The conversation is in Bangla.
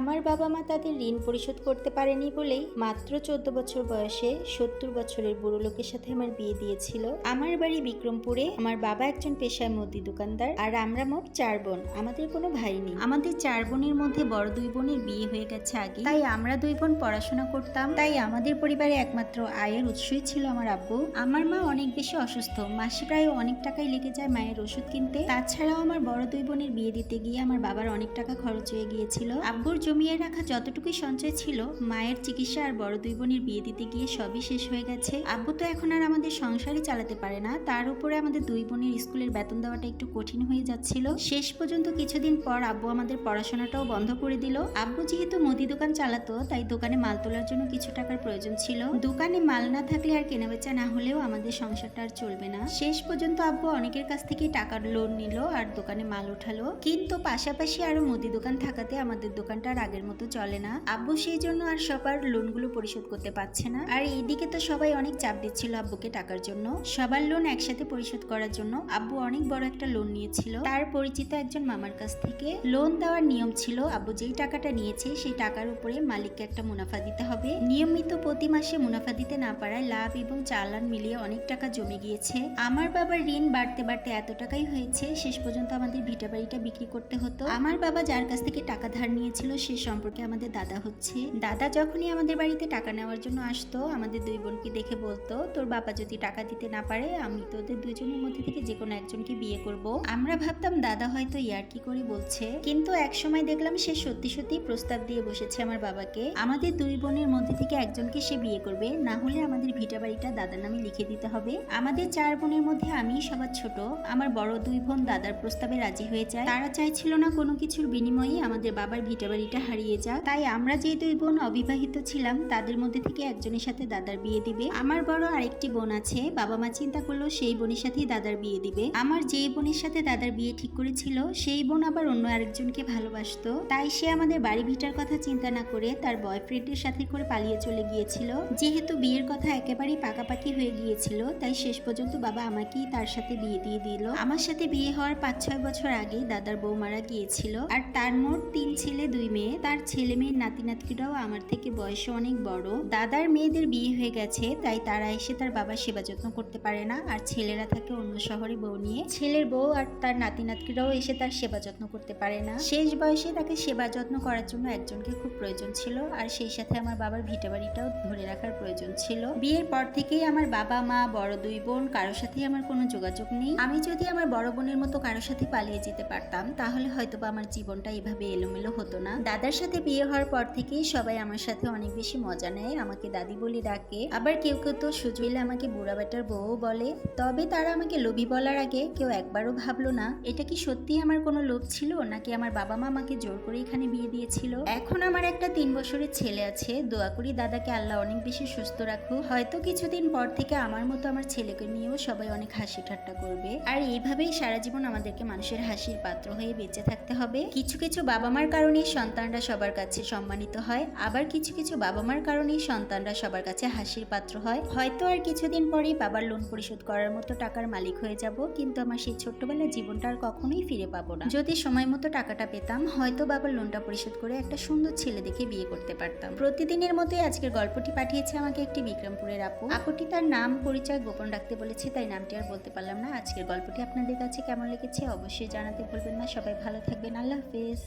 আমার বাবা মা তাদের ঋণ পরিশোধ করতে পারেনি বলেই মাত্র চোদ্দ বছর বয়সে সত্তর বছরের বুড়ো লোকের সাথে আমার বিয়ে দিয়েছিল। আমার বাড়ি বিক্রমপুরে। আমার বাবা একজন পেশায় মুদি দোকানদার আর আমরা মোট চার বোন। আমাদের কোনো ভাই নেই। আমাদের চার বোনের মধ্যে বড় দুই বোনের বিয়ে হয়ে গেছে আগে। তাই আমরা দুই বোন পড়াশোনা করতাম। তাই আমাদের পরিবারে একমাত্র আয়ের উৎসই ছিল আমার আব্বু। আমার মা অনেক বেশি অসুস্থ। মাসে প্রায় অনেক টাকাই লেগে যায় মায়ের ওষুধ কিনতে। তাছাড়াও আমার বড় দুই বোনের বিয়ে দিতে গিয়ে আমার বাবার অনেক টাকা খরচ হয়ে গিয়েছিল। আব্বুর জমিয়ে রাখা যতটুকুই সঞ্চয় ছিল, মায়ের চিকিৎসা আর বড় দুই বোনের বিয়ে দিতে গিয়ে সবই শেষ হয়ে গেছে। আব্বু তো এখন আর আমাদের সংসারই চালাতে পারে না। তার উপরে আমাদের দুই বোনের স্কুলের বেতন দেওয়াটা একটু কঠিন হয়ে যাচ্ছিল। শেষ পর্যন্ত কিছুদিন পর আব্বু আমাদের পড়াশোনাটাও বন্ধ করে দিল। আব্বু যেহেতু মুদি দোকান চালাতো, তাই দোকানে মাল তোলার জন্য কিছু টাকার প্রয়োজন ছিল। দোকানে মাল না থাকলে আর কেনাবেচা না হলেও আমাদের সংসারটা আর চলবে না। শেষ পর্যন্ত আব্বু অনেকের কাছ থেকে টাকার লোন নিল আর দোকানে মাল উঠালো। কিন্তু পাশাপাশি আরও মুদি দোকান থাকাতে আমাদের দোকানটা আর আগের মতো চলে না। আব্বু সেই জন্য আর সবার লোনগুলো পরিশোধ করতে পারছে না। আর এইদিকে তো সবাই অনেক চাপ দিচ্ছিল আব্বুকে টাকার জন্য। সবার লোন একসাথে পরিশোধ করার জন্য আব্বু অনেক বড় একটা লোন নিয়েছিল। তার পরিচিত একজন মামার কাছ থেকে লোন দেওয়ার নিয়ম ছিল, আব্বু যেই টাকাটা নিয়েছে সেই টাকার উপরে মালিককে একটা মুনাফা দিতে হবে। নিয়মিত প্রতি মাসে মুনাফা দিতে না পারায় লাভ এবং চালান মিলিয়ে অনেক টাকা জমে গিয়েছে। আমার বাবার ঋণ বাড়তে বাড়তে এত টাকাই হয়েছে, শেষ পর্যন্ত আমাদের ভিটা বাড়িটা বিক্রি করতে হতো। আমার বাবা যার কাছ থেকে টাকা ধার নিয়েছিল সে সম্পর্কে আমাদের দাদা হচ্ছে। দাদা যখনই আমাদের বাড়িতে টাকা নেওয়ার জন্য আসতো, আমাদের দুই বোনকে দেখে বলতো, তোর বাবা যদি টাকা দিতে না পারে, আমি তোদের দুজনের মধ্যে থেকে যে কোনো একজনকে বিয়ে করব। আমরা ভাবতাম, দাদা হয়তো ইয়ার কি করে বলছে? কিন্তু এক সময় দেখলাম, সে সত্যি সত্যি প্রস্তাব দিয়ে বসেছে আমার বাবাকে। আমাদের দুই বোনের মধ্যে থেকে একজনকে সে বিয়ে করবে, না হলে আমাদের ভিটা বাড়িটা দাদার নামে লিখে দিতে হবে। আমাদের চার বোনের মধ্যে আমি সবার ছোট। আমার বড় দুই বোন দাদার প্রস্তাবে রাজি হয়ে যায়। তারা চাইছিল না কোনো কিছুর বিনিময়ে আমাদের বাবার ভিটা বাড়িটা হারিয়ে যাক। তাই আমরা যে দুই বোন অবিবাহিত ছিলাম, তাদের মধ্যে থেকে একজনের সাথে দাদার বিয়ে দিবে। আমার বড় আরেকটি বোন আছে, বাবা মা চিন্তা করল সেই বোনের সাথেই দাদার বিয়ে দিবে। আমার যেই বোনের সাথে দাদার বিয়ে ঠিক করেছিল, সেই বোন আবার অন্য আরেকজনকে ভালোবাসতো। তাই সে আমাদের বাড়ি ভিটার কথা চিন্তা না করে তার বয়ফ্রেন্ডের সাথে করে পালিয়ে চলে গিয়েছিল। যেহেতু বিয়ের কথা একেবারেই পাকাপাকি হয়ে গিয়েছিল, তাই শেষ পর্যন্ত বাবা আমাকেই তার সাথে বিয়ে দিয়ে দিল। আমার সাথে বিয়ে হওয়ার পাঁচ ছয় বছর আগে দাদার বউ মারা গিয়েছিল, আর তার মোট তিন ছেলে, দুই মেয়ে। তার ছেলে মেয়ের নাতি নাতকিরাও আমার থেকে বয়সে অনেক বড়। দাদার মেয়েদের বিয়ে হয়ে গেছে, তাই তারা এসে তার বাবার সেবা যত্ন করতে পারে না। আর ছেলেরা থাকে অন্য শহরে বউ নিয়ে। ছেলের বউ আর তার নাতি নাতকিরাও এসে তার সেবা যত্ন করতে পারে না। শেষ বয়সে তাকে সেবা যত্ন করার জন্য একজনকে খুব প্রয়োজন ছিল। আর সেই সাথে আমার বাবার ভিটা বাড়িটাও ধরে রাখার প্রয়োজন ছিল। বিয়ের পর থেকেই আমার বাবা, মা, বড় দুই বোন, কারোর সাথেই আমার কোনো যোগাযোগ নেই। আমি যদি আমার বড় বোনের মতো কারোর সাথে পালিয়ে যেতে পারতাম, তাহলে হয়তো বা আমার জীবনটা এভাবে এলোমেলো হতো না। দাদার সাথে বিয়ে হওয়ার পর থেকেই সবাই আমার সাথে অনেক বেশি মজা নেয়, আমাকে দাদি বলে ডাকে। আবার কেউ কেউ তো এলে আমাকে বুড়া বেটার বউ বলে। তবে তারা আমাকে লোভী বলার আগে কেউ একবারও ভাবলো না, এটা কি সত্যি আমার কোনো লোভ ছিল, নাকি আমার বাবা মা আমাকে জোর করে এখানে বিয়ে দিয়েছিল? এখন আমার একটা তিন বছরের ছেলে আছে, দোয়া করি দাদাকে আল্লাহ অনেক বেশি সুস্থ রাখুক। হয়তো কিছুদিন পর থেকে আমার মতো আমার ছেলেকে নিয়েও সবাই অনেক হাসি ঠাট্টা করবে। আর এইভাবেই সারা জীবন আমাদেরকে মানুষের হাসির পাত্র হয়ে বেঁচে থাকতে হবে। কিছু কিছু বাবা মার কারণেই সন্তানরা সবার কাছে সম্মানিত হয়। আবার কিছু কিছু বাবা মার কারণেই সন্তানরা সবার কাছে হাসির পাত্র হয়। হয়তো আর কিছুদিন পরেই বাবার লোন পরিশোধ করার মতো টাকার মালিক হয়ে যাব, কিন্তু আমার সেই ছোট্টবেলার জীবনটা আর কখনোই ফিরে পাবো না। যদি সময় মতো টাকাটা পেতাম, হয়তো বাবার লোনটা পরিশোধ করে একটা সুন্দর ছেলে দেখে বিয়ে করতে পারতাম। প্রতিদিনের মতোই আজকের গল্পটি পাঠিয়েছে আমাকে একটি বিক্রমপুরের আপু। আপুটি তার নাম পরিচয় গোপন রাখতে বলেছে, তাই নামটি আর বলতে পারলাম না। আজকের গল্পটি আপনাদের কাছে কেমন লেগেছে অবশ্যই জানাতে ভুলবেন না। সবাই ভালো থাকবেন। আল্লাহ হাফেজ।